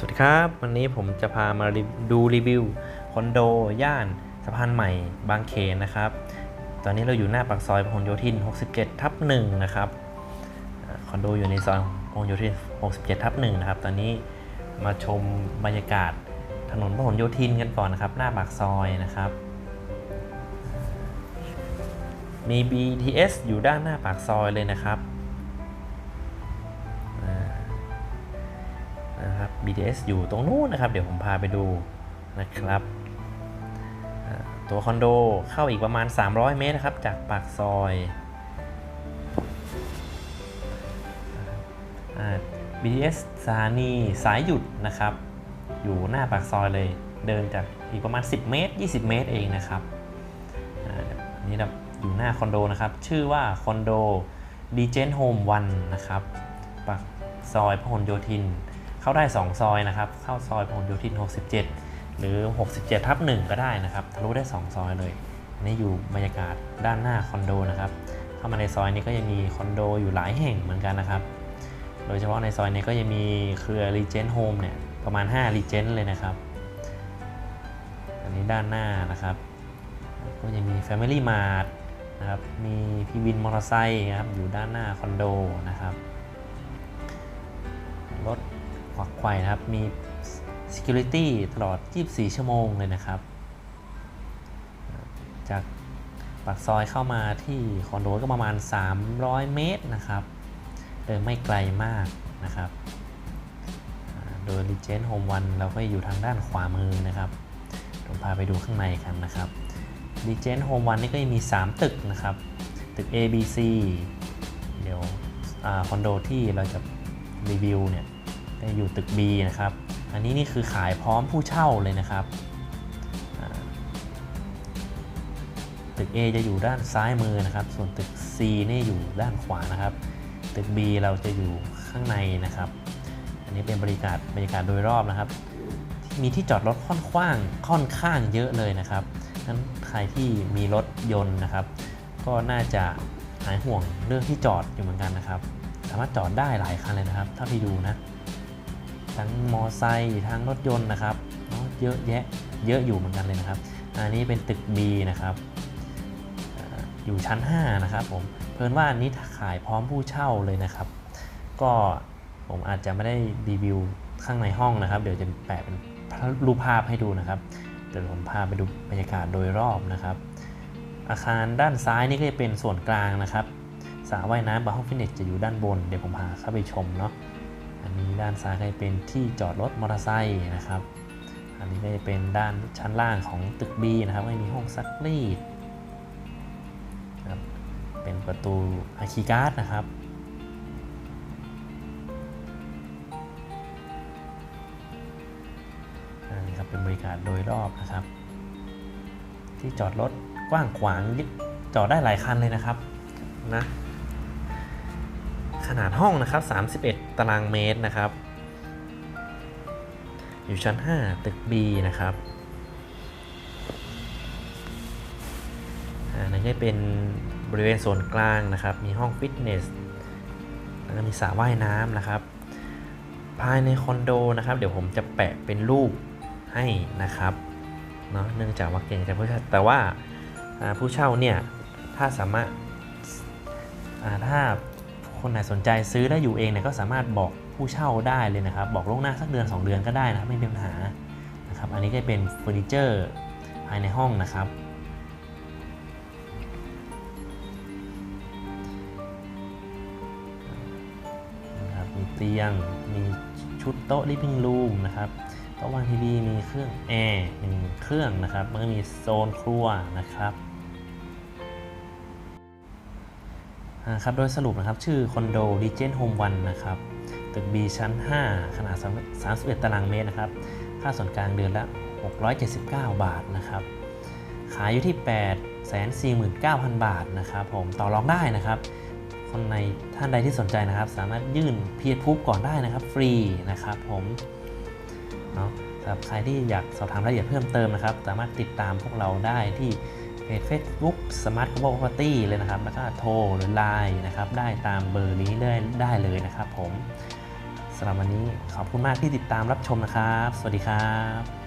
สวัสดีครับ วันนี้ผมจะพามาดูรีวิวคอนโด ย่านสะพานใหม่บางเขนนะครับ ตอนนี้เราอยู่หน้าปากซอยพหลโยธิน 67 ทับ1นะครับคอนโดอยู่ในซอยพหลโยธิน 67 ทับ1นะครับ ตอนนี้มาชมบรรยากาศถนนพหลโยธินกันก่อนนะครับ หน้าปากซอยนะครับ มี BTS อยู่ด้านหน้าปากซอยเลยนะครับ BTS อยู่ตรงนู้นนะครับ เดี๋ยวผมพาไปดูนะครับตัวคอนโดเข้าอีกประมาณ 300 เมตรนะครับ จากปากซอยอ BTS สถานีสายหยุดนะครับ อยู่หน้าปากซอยเลยเดินจากอีกประมาณ 10 เมตร 20 เมตรเองนะครับอันนี้เราอยู่หน้าคอนโดนะครับ ชื่อว่าคอนโด d g e n Home 1นะครับปากซอยพหลโยธิน เข้าได้ 2 ซอยนะครับ เข้าซอยพหลโยธิน 67 หรือ 67 ทับ1ก็ได้นะครับ ทะลุได้ 2 ซอยเลยอันนี่อยู่บรรยากาศด้านหน้าคอนโดนะครับ เข้ามาในซอยนี้ก็ยังมีคอนโดอยู่หลายแห่งเหมือนกันนะครับ โดยเฉพาะในซอยนี้ก็ยังมีเครือ Regent Home เนี่ย ประมาณ5 Regent เลยนะครับ อันนี้ด้านหน้านะครับ ก็ยังมี Family Mart นะครับ มีพี่วินมอเตอร์ไซค์ครับ อยู่ด้านหน้าคอนโดนะครับ วักไขวนะครับ มี Security ตลอด 24 ชั่วโมงเลยนะครับ จากปากซอยเข้ามาที่คอนโดก็ประมาณ 300 เมตรนะครับ เดินไม่ไกลมากนะครับ โดย Regent Home 1เราก็อยู่ทางด้านขวามือนะครับผมพาไปดูข้างในกันนะครับ Regent Home 1นี่ก็ยังมี 3 ตึกนะครับ ตึก A B C เดี๋ยวอคอนโดที่เราจะรีวิวเนี่ย ได้อยู่ตึก B นะครับ อันนี้นี่คือขายพร้อมผู้เช่าเลยนะครับ ตึก A จะอยู่ด้านซ้ายมือนะครับ ส่วนตึก C นี่อยู่ด้านขวานะครับ ตึก B เราจะอยู่ข้างในนะครับ อันนี้เป็นบริการบรรยากาศโดยรอบนะครับ มีที่จอดรถค่อนข้างค่อนข้างเยอะเลยนะครับนั้นใครที่มีรถยนต์นะครับ ก็น่าจะหายห่วงเรื่องที่จอดอยู่เหมือนกันนะครับ สามารถจอดได้หลายคันเลยนะครับเท่าที่ดูนะ ทั้งมอไซค์ทั้งรถยนต์นะครับเนอะเยอะแยะเยอะอยู่เหมือนกันเลยนะครับ อันนี้เป็นตึก B นะครับอยู่ชั้น 5 นะครับผมเพิ่นว่าอันนี้ขายพร้อมผู้เช่าเลยนะครับ ก็ผมอาจจะไม่ได้รีวิวข้างในห้องนะครับ เดี๋ยวจะแปะเป็นรูปภาพให้ดูนะครับเดี๋ยวผมพาไปดูบรรยากาศโดยรอบนะครับ อาคารด้านซ้ายนี่ก็จะเป็นส่วนกลางนะครับสระว่ายน้ำกับห้องฟิตเนสจะอยู่ด้านบน เดี๋ยวผมพาเข้าไปชมเนาะ อันนี้ด้านซ้ายก็จะเป็นที่จอดรถมอเตอร์ไซค์นะครับ อันนี้ก็จะเป็นด้านชั้นล่างของตึก B นะครับก็จะมีห้องซักรีดครับเป็นประตูอาคีการ์ดนะครับอันนี้ครับเป็นบริการโดยรอบนะครับ ที่จอดรถกว้างขวางจอดได้หลายคันเลยนะครับนะ ขนาดห้องนะครับ 31 ตารางเมตรนะครับ อยู่ชั้น 5 ตึก B นะครับอันนั้เป็นบริเวณโซนกลางนะครับ มีห้องฟิตเนส แล้วก็มีสระว่ายน้ำนะครับ ภายในคอนโดนะครับ เดี๋ยวผมจะแปะเป็นรูปให้นะครับ เนาะเนื่องจากว่าเก่งใจผู้เช่าแต่ว่าอ่าผู้เช่าเนี่ย ถ้าสามารถอ่าถ้า คนไหนสนใจซื้อได้อยู่เองเนี่ยก็สามารถบอกผู้เช่าได้เลยนะครับ บอกล่วงหน้าสักเดือน 2 เดือนก็ได้นะครับไม่มีปัญหานะครับอันนี้ก็เป็นเฟอร์นิเจอร์ภายในห้องนะครับนะครับมีเตียง มีชุดโต๊ะ living room นะครับโต๊ะวางทีวีมีเครื่องแอร์หนึ่งเครื่องนะครับมันก็มีโซนครัวนะครับ ครับโดยสรุปนะครับชื่อคอนโด Regent Home 1นะครับตึก B ชั้น 5 ขนาด 31 ตารางเมตรนะครับค่าส่วนกลางเดือนละ 679 บาทนะครับขายอยู่ที่ 849,000 บาทนะครับผมต่อรองได้นะครับคนในท่านใดที่สนใจนะครับ สามารถยื่นเพียรพูก่อนได้นะครับ ฟรีนะครับผมเนาะสำหรับใครที่อยากสอบถามรายละเอียดเพิ่มเติมนะครับ สามารถติดตามพวกเราได้ที่ เพจ Facebook Smart Global Property เลยนะครับ แล้วก็โทรหรือ Line นะครับ ได้ตามเบอร์นี้ได้ได้เลยนะครับผมสำหรับวันนี้ขอบคุณมากที่ติดตามรับชมนะครับ สวัสดีครับ